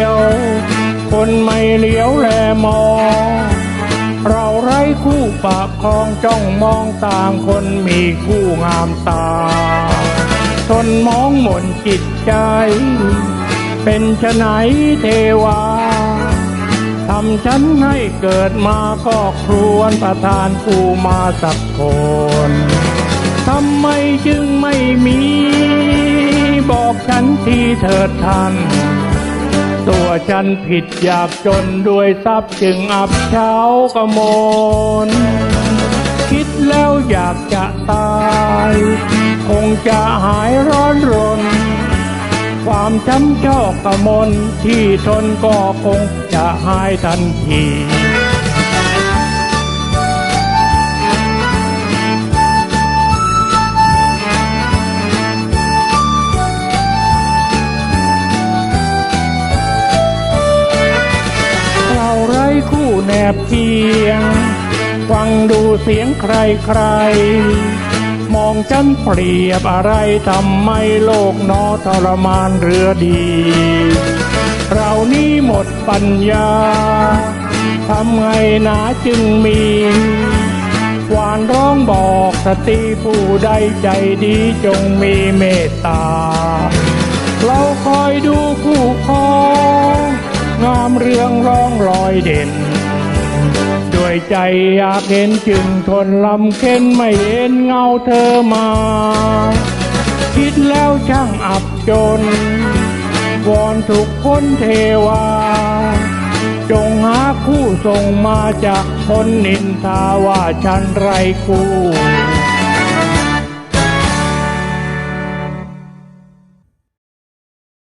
ยว คนไม่เลี้ยวแลมอง เราไร้คู่ปากคลองจ้องมองต่างคนมีคู่งามตา ทนมองหม่นจิตใจ เป็นชะไหนเทวาทำฉันให้เกิดมาก็ครวญประทานผู้มาสักคนทำไมจึงไม่มี บอกฉันทีเถิดท่าน ตัวฉันผิดอยากจนด้วยทรัพย์จึงอับเช้ากระมนคิดแล้วอยากจะตาย คงจะหายร้อนรน ความช้ำชอกกระมนที่ทนก็คงจะหายทันที แนบเคียง ฟังดูเสียงใครใคร มองฉันเปรียบอะไรทำไมโลกนอทรมานเรือดี เรานี้หมดปัญญา ทำไงนาจึงมีหวานร้องบอกสติผู้ใดใจดีจงมีเมตตา เราคอยดูคู่คอง งามเรืองร้องรอยเด่น ยใจอยากเห็นจึงทนลำเค็นไม่เห็นเงาเธอมา คิดแล้วช่างอับจน วอนทุกคนเทวา จงหาคู่ส่งมาจากคนนินทาว่าฉันไรคู่